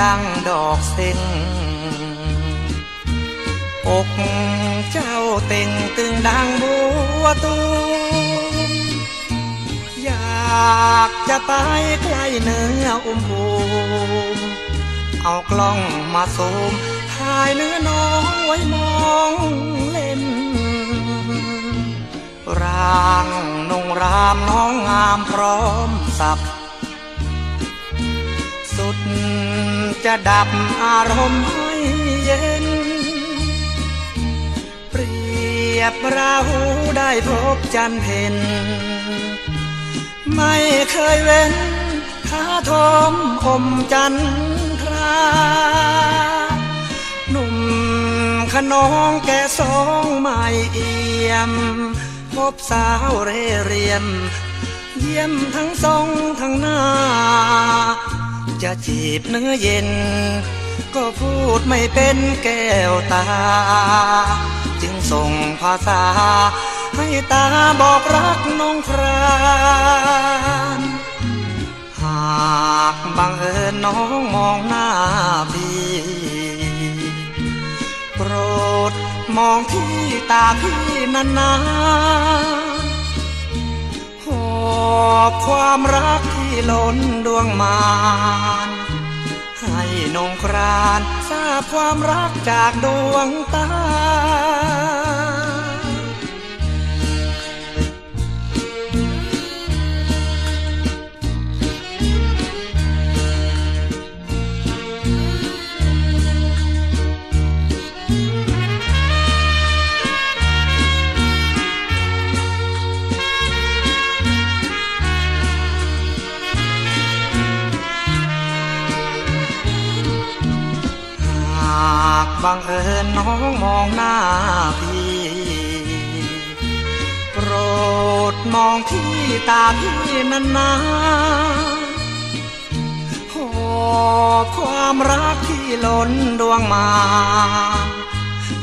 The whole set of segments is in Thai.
ดังดอกเซ็งอกเจ้าเต่งตึงดังบัวตูมอยากจะไปใกล้เนื้ออุ้มภูมิเอากล้องมาซูมถ่ายเนื้อน้องไว้มองเล่น ร่างนงรามน้องงามพร้อมสับ สุดจะดับอารมณ์ให้เย็น เปรียบเราได้พบจันเพ็ญไม่เคยเว้นท้าทมอมจันทราหนุ่มขนองแก่สองไม่เอี่ยม พบสาวเร่เรียม เยี่ยมทั้งทรงทั้งหน้า จะจีบเนื้อเย็น ก็พูดไม่เป็นแก้วตา จึงส่งภาษา ให้ตาบอกรักน้องครานหากบังเอิญน้องมองหน้าพี่โปรดมองที่ตาพี่นานๆหอบความรัก ล้นดวงมานให้นงครานทราบความรักจากดวงตาากบังเอิญน้องมองหน้าพี่ โปรดมองที่ตาพี่นานๆหอบความรักที่ล้นดวงมา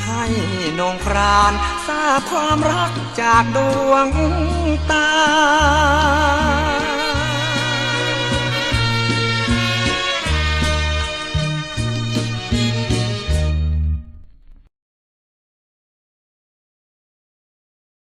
ให้นงครานทราบความรักจากดวงตา